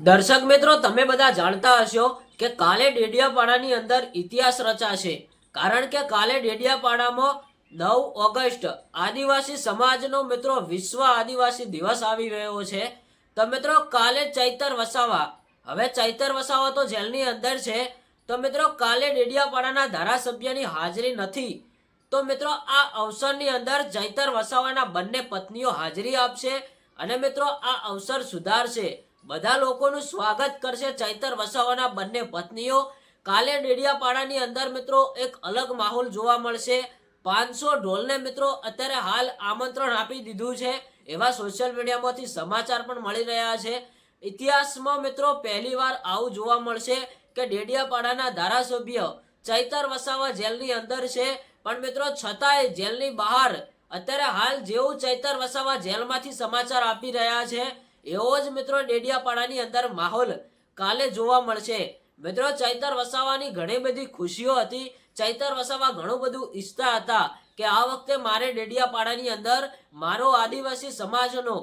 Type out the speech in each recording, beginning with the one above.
દર્શક મિત્રો, તમે બધા જાણતા હશો કે કાલે ડેડિયાપાડાની અંદર ઇતિહાસ રચાશે. કારણ કે કાલે ડેડિયાપાડામાં નવ ઓગસ્ટ આદિવાસી સમાજનો મિત્રો, વિશ્વ આદિવાસી દિવસ આવી રહ્યો છે. તો મિત્રો, કાલે ચૈતર વસાવા. હવે ચૈતર વસાવા તો જેલની અંદર છે. તો મિત્રો, કાલે ડેડિયાપાડાના ધારાસભ્યની હાજરી નથી. તો મિત્રો, આ અવસરની અંદર ચૈતર વસાવાના બંને પત્નીઓ હાજરી આપશે અને મિત્રો, આ અવસર સુધારશે. બધા લોકોનું સ્વાગત કરશે ચૈતર વસાવાના બંને પત્નીઓ. કાલે ડેડિયાપાડાની અંદર મિત્રો એક અલગ માહોલ જોવા મળશે. પાંચસો ઢોલને મિત્રો અત્યારે હાલ આમંત્રણ આપી દીધું છે. એવા સોશિયલ મીડિયામાંથી સમાચાર પણ મળી રહ્યા છે. ઇતિહાસમાં મિત્રો પહેલીવાર આવું જોવા મળશે કે ડેડિયાપાડાના ધારાસભ્ય ચૈતર વસાવા જેલની અંદર છે. પણ મિત્રો છતાંય જેલની બહાર અત્યારે હાલ જેવું ચૈતર વસાવા જેલમાંથી સમાચાર આપી રહ્યા છે. એવો જ મિત્રો ડેડિયાપાડાની અંદર માહોલ કાલે જોવા મળશે. મિત્રો ચૈતર વસાવાની ઘણી બધી ખુશીઓ હતી. ચૈતર વસાવા ઘણું બધું ઈચ્છતા હતા કે આ વખતે મારે ડેડિયાપાડાની અંદર મારો આદિવાસી સમાજનો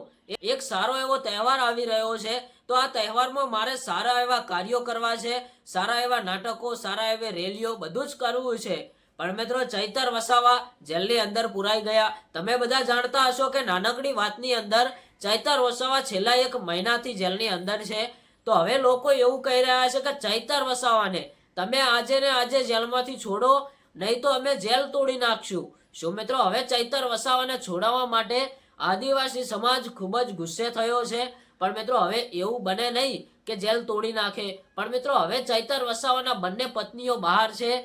એક સારો એવો તહેવાર આવી રહ્યો છે. તો આ તહેવારમાં મારે સારા એવા કાર્યો કરવા છે, સારા એવા નાટકો, સારા એવી રેલીઓ બધું જ કરવું છે. પણ મિત્રો ચૈતર વસાવા જેલની અંદર પુરાઈ ગયા. તમે બધા જાણતા હશો કે નાનકડી વાતની અંદર ચૈતર વસાવા છેલ્લા એક મહિનાથી જેલની અંદર છે. તો હવે લોકો એવું કહી રહ્યા છે કે ચૈતર વસાવાને તમે આજે ને આજે જેલમાંથી છોડો, નહીં તો અમે જેલ તોડી નાખશું. શું મિત્રો, હવે ચૈતર વસાવાને છોડાવવા માટે આદિવાસી સમાજ ખૂબ જ ગુસ્સે થયો છે. પણ મિત્રો, હવે એવું બને નહીં કે જેલ તોડી નાખે. પણ મિત્રો, હવે ચૈતર વસાવાના બંને પત્નીઓ બહાર છે.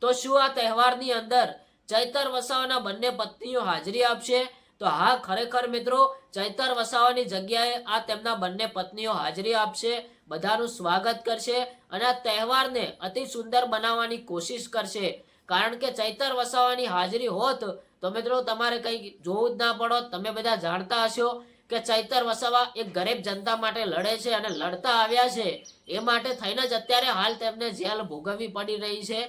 તો- શું આ તહેવારની અંદર ચૈતર વસાવાના બંને પત્નીઓ હાજરી આપશે? તો હા, ખરેખર મિત્રો, ચૈતર વસાવાની જગ્યાએ આ તેમના બંને પત્નીઓ હાજરી આપશે, બધાનું સ્વાગત કરશે અને આ તહેવારને અતિ સુંદર બનાવવાની કોશિશ કરશે. કારણ કે ચૈતર વસાવાની હાજરી હોત, તો મિત્રો તમારે કંઈ જોવું જ ના પડો. તમે બધા જાણતા હશો કે ચૈતર વસાવા એક ગરીબ જનતા માટે લડે છે અને લડતા આવ્યા છે. એ માટે થઈને જ અત્યારે હાલ તેમને જેલ ભોગવવી પડી રહી છે.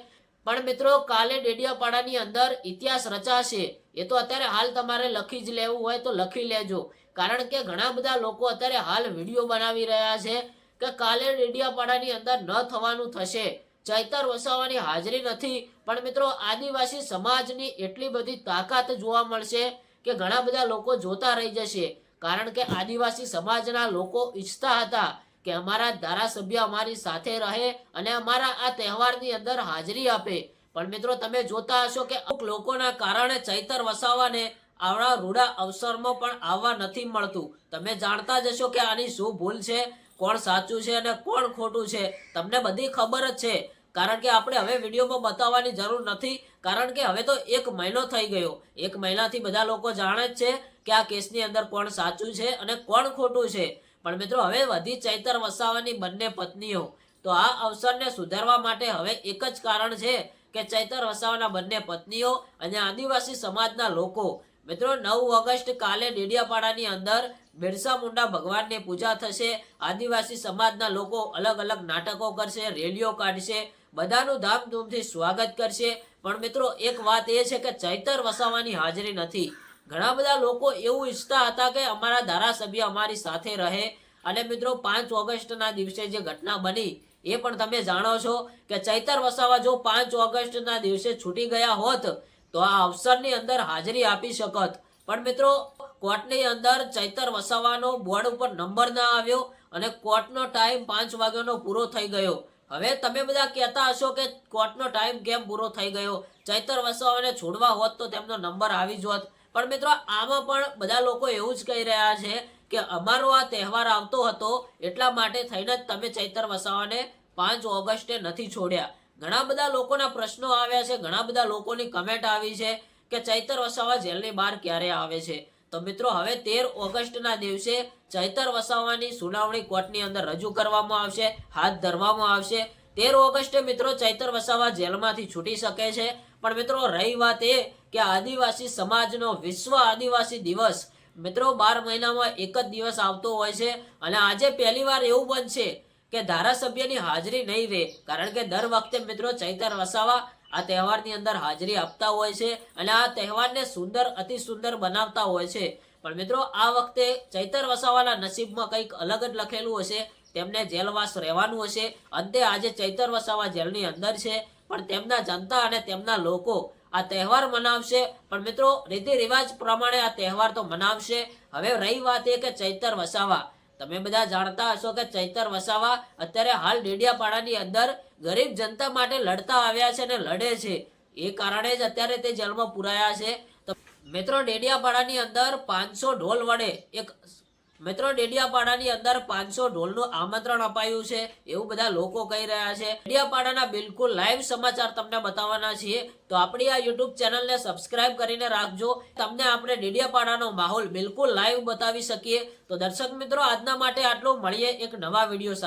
પણ મિત્રો, કાલે ડેડિયાપાડાની અંદર ઇતિહાસ રચાશે. એ તો અત્યારે હાલ તમારે લખી જ લેવું હોય તો લખી લેજો. કારણ કે ઘણા બધા લોકો અત્યારે હાલ વીડિયો બનાવી રહ્યા છે કે કાલે ડેડિયાપાડાની અંદર ન થવાનું થશે. ચૈતર વસાવાની હાજરી નથી. પણ મિત્રો, આદિવાસી સમાજની એટલી બધી તાકાત જોવા મળશે કે ઘણા બધા લોકો જોતા રહી જશે. કારણ કે આદિવાસી સમાજના લોકો ઈચ્છતા હતા કે અમારા ધારાસભ્ય અમારી સાથે રહે અને અમારા આ તહેવારની અંદર હાજરી આપે. પણ મિત્રો, તમે જોતા હશો કે અમુક લોકોના કારણે ચૈતર વસાવાને આવડા રૂડા અવસરમાં પણ આવવા નથી મળતું. તમે જાણતા જ હશો કે આની શું ભૂલ છે, કોણ સાચું છે અને કોણ ખોટું છે. તમને બધી ખબર જ છે. કારણ કે આપણે હવે વિડીયોમાં બતાવવાની જરૂર નથી. કારણ કે હવે તો એક મહિનો થઈ ગયો. એક મહિનાથી બધા લોકો જાણે જ છે કે આ કેસની અંદર કોણ સાચું છે અને કોણ ખોટું છે. પણ મિત્રો, હવે વધી ચૈતર વસાવાની બંને પત્નીઓ. તો આ અવસરને સુધારવા માટે હવે એક જ કારણ છે કે ચૈતર વસાવાના બંને પત્નીઓ અને આદિવાસી સમાજના લોકો. મિત્રો, નવ ઓગસ્ટ કાલે ડેડિયાપાડાની અંદર બિરસા મુંડા ભગવાનની પૂજા થશે. આદિવાસી સમાજના લોકો અલગ અલગ નાટકો કરશે, રેલીઓ કાઢશે, બધાનું ધામધૂમથી સ્વાગત કરશે. પણ મિત્રો, એક વાત એ છે કે ચૈતર વસાવાની હાજરી નથી. ઘણા બધા લોકો એવું ઈચ્છતા હતા કે અમારા ધારાસભ્ય અમારી સાથે રહે. અને મિત્રો, પાંચ ઓગસ્ટના દિવસે જે ઘટના બની, એ પણ તમે જાણો છો કે ચૈતર વસાવા જો પાંચ ઓગસ્ટના દિવસે છૂટી ગયા હોત, તો આ અવસરની અંદર હાજરી આપી શકત. પણ મિત્રો, કોર્ટની અંદર ચૈતર વસાવાનો બોર્ડ ઉપર નંબર ના આવ્યો અને કોર્ટનો ટાઈમ પાંચ વાગ્યાનો પૂરો થઈ ગયો. હવે તમે બધા કહેતા હશો કે કોર્ટનો ટાઈમ કેમ પૂરો થઈ ગયો? ચૈતર વસાવાને છોડવા હોત તો તેમનો નંબર આવી જ હોત. પણ મિત્રો, આમાં પણ બધા લોકો એવું જ કહી રહ્યા છે કે અમારો આ તહેવાર આવતો હતો એટલા માટે થઈને જ તમે ચૈતર વસાવાને પાંચ ઓગસ્ટે નથી છોડ્યા. ઘણા બધા લોકોના પ્રશ્નો આવ્યા છે, ઘણા બધા લોકોની કમેન્ટ આવી છે કે ચૈતર વસાવા જેલની બહાર ક્યારે આવે છે. તો મિત્રો, હવે તેર ઓગસ્ટના દિવસે ચૈતર વસાવાની સુનાવણી કોર્ટની અંદર રજૂ કરવામાં આવશે, હાથ ધરવામાં આવશે. તેર ઓગસ્ટે મિત્રો ચૈતર વસાવા જેલમાંથી છૂટી શકે છે. પણ મિત્રો રહી વાત એ કે આદિવાસી સમાજનો વિશ્વ આદિવાસી દિવસ મિત્રો બાર મહિનામાં એક જ દિવસ આવતો હોય છે અને આજે પહેલીવાર એવું બનશે કે ધારાસભ્યની હાજરી નહીં રહે. કારણ કે દર વખતે મિત્રો ચૈતર વસાવા આ તહેવારની અંદર હાજરી આપતા હોય છે અને આ તહેવારને સુંદર, અતિ સુંદર બનાવતા હોય છે. પણ મિત્રો આ વખતે ચૈતર વસાવાના નસીબમાં કંઈક અલગ જ લખેલું હશે. તેમને જેલવાસ રહેવાનું હશે. અંતે આજે ચૈતર વસાવા જેલની અંદર છે. પણ તેમના જનતા અને તેમના લોકો આ તહેવાર મનાવશે. પણ મિત્રો રીતિ રિવાજ પ્રમાણે આ તહેવાર તો મનાવશે. હવે રહી વાત એ કે ચૈતર વસાવા. તમે બધા જાણતા હશો કે ચૈતર વસાવા અત્યારે હાલ ડેડિયાપાડાની અંદર ગરીબ જનતા માટે લડતા આવ્યા છે અને લડે છે. એ કારણે જ અત્યારે તે જેલમાં પુરાયા છે. તો મિત્રો, ડેડિયાપાડાની અંદર પાંચસો ઢોલ વડે એક મિત્રો, ડેડિયાપાડાની અંદર પાંચસો ઢોલનું આમંત્રણ અપાયું છે. એવું બધા લોકો કહી રહ્યા છે. ડેડિયાપાડાના બિલકુલ લાઈવ સમાચાર તમને બતાવવાના છીએ. તો આપણી આ યુટ્યુબ ચેનલને સબસ્ક્રાઇબ કરીને રાખજો. તમને આપણે ડેડિયાપાડાનો માહોલ બિલકુલ લાઈવ બતાવી શકીએ. તો દર્શક મિત્રો, આજના માટે આટલું. મળીએ એક નવા વીડિયો સાથે.